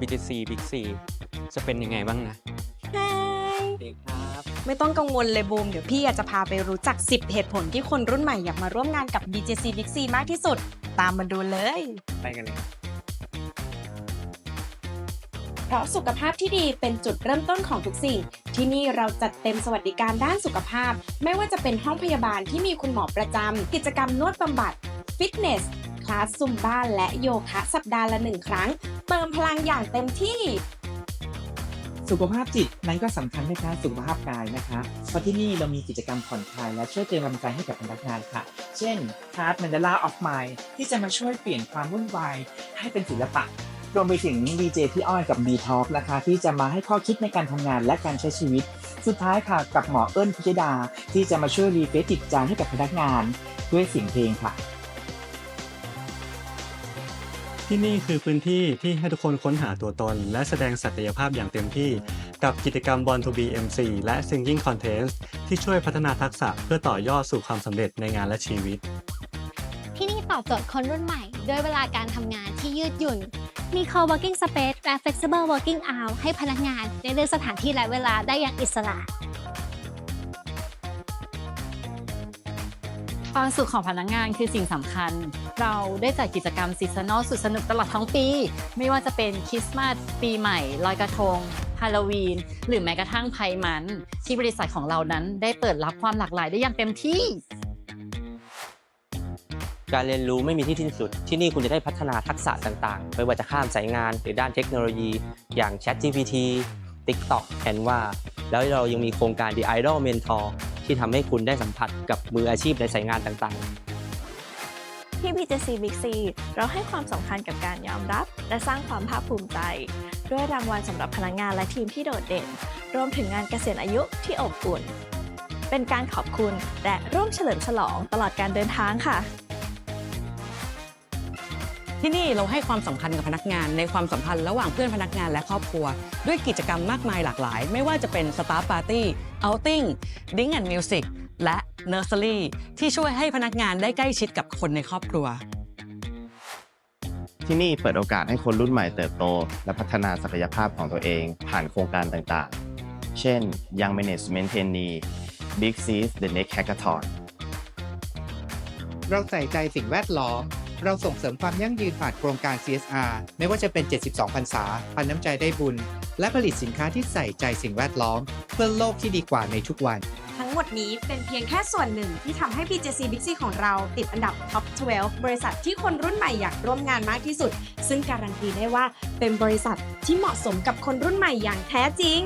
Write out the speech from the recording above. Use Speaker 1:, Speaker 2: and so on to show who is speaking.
Speaker 1: BTC Big C จะเป็นยังไงบ้างนะ
Speaker 2: ไฮ
Speaker 1: เด็กครับ
Speaker 2: ไม่ต้องกังวลเลยบูม เดี๋ยวพี่อยากจะพาไปรู้จัก 10 เหตุผลที่คนรุ่นใหม่อยากมาร่วมงานกับ BJC Big C มากที่สุด ตามมาดูเลย
Speaker 1: ไปกันเลย
Speaker 2: เพราะสุขภาพที่ดีเป็นจุดเริ่มต้นของทุกสิ่ง ที่นี่เราจัดเต็มสวัสดิการด้านสุขภาพ ไม่ว่าจะเป็นห้องพยาบาลที่มีคุณหมอประจำกิจกรรมนวดบำบัด ฟิตเนสค ลาสซุมบ้าและโยคะสัปดาห์ละหนึ่งครั้ง เติมพลังอย่างเต็มที่
Speaker 3: สุขภาพจิตนั้นก็สำคัญไม่แพ้สุขภาพกายนะคะเพราะที่นี่เรามีกิจกรรมผ่อนคลายและช่วยเตือนกำลังใจให้กับพนักงานค่ะ เช่น Card Mandala of Mind ที่จะมาช่วยเปลี่ยนความวุ่นวายให้เป็นศิลปะรวมไปถึง DJ พี่อ้อยกับ B Talk นะคะที่จะมาให้ข้อคิดในการทำงานและการใช้ชีวิต สุดท้ายค่ะกับหมอเอิญพิยดา ที่จะมาช่วยรีเฟรชจิตใจให้กับพนักงาน ด้วยเสียงเพลงค่ะ
Speaker 4: ที่นี่คือพื้นที่ที่ให้ทุกคนค้นหาตัวตน และแสดงศักยภาพอย่างเต็มที่ กับกิจกรรม Born to be MC และ Singing Contest ที่ช่วยพัฒนาทักษะเพื่อต่อยอดสู่ความสำเร็จในงานและชีวิต
Speaker 5: ที่นี่ตอบโจทย์คนรุ่นใหม่ ด้วยเวลาการทำงานที่ยืดหยุ่น มี co-working space และ flexible working hour ให้พนักงานได้เลือกสถานที่และเวลาได้อย่างอิสระ
Speaker 6: ความสุขของพนักงานคือสิ่งสำคัญ เราได้จัดกิจกรรมซีซันอลสุดสนุกตลอดทั้งปี ไม่ว่าจะเป็นคริสต์มาสปีใหม่ ลอยกระทงฮาโลวีน หรือแม้กระทั่งไพมัน ที่บริษัทของเรานั้นได้เปิดรับความหลากหลายได้อย่างเต็มที่
Speaker 7: การเรียนรู้ไม่มีที่สิ้นสุด ที่นี่คุณจะได้พัฒนาทักษะต่างๆ ไม่ว่าจะข้ามสายงานหรือด้านเทคโนโลยี อย่าง ChatGPT TikTok Canva แล้วเรายังมีโครงการ The Idol Mentor ที่ทำให้คุณได้สัมผัสกับมืออาชีพในสายงานต่างๆ
Speaker 8: ที่ BJC Big C เราให้ความสำคัญกับการยอมรับ และสร้างความภาคภูมิใจ ด้วยรางวัลสำหรับพนักงานและทีมที่โดดเด่น รวมถึงงานเกษียณอายุที่อบอุ่น เป็นการขอบคุณและร่วมเฉลิมฉลองตลอดการเดินทางค่ะ
Speaker 9: ที่นี่เราให้ความสำคัญกับพนักงานในความสัมพันธ์ระหว่างเพื่อนพนักงานและครอบครัว ด้วยกิจกรรมมากมายหลากหลาย ไม่ว่าจะเป็น Star Party Outing Ding and Music และ Nursery ที่ช่วยให้พนักงานได้ใกล้ชิดกับคนในครอบครัว
Speaker 10: ที่นี่เปิดโอกาสให้คนรุ่นใหม่เติบโต และพัฒนาศักยภาพของตัวเอง ผ่านโครงการต่างๆ เช่น Young Management Trainee Big C The Next Hackathon
Speaker 11: เราใส่ใจสิ่งแวดล้อม เราส่งเสริมความยั่งยืนผ่านโครงการ CSR ไม่ว่าจะเป็น 72พรรษาพันน้ำใจได้บุญ และผลิตสินค้าที่ใส่ใจสิ่งแวดล้อม เพื่อโลกที่ดีกว่าในทุกวัน
Speaker 2: ทั้งหมดนี้เป็นเพียงแค่ส่วนหนึ่งที่ทำให้ BJC Big C ของเราติดอันดับ Top 12 บริษัทที่คนรุ่นใหม่อยากร่วมงานมากที่สุด ซึ่งการันตีได้ว่าเป็นบริษัทที่เหมาะสมกับคนรุ่นใหม่อย่างแท้จริง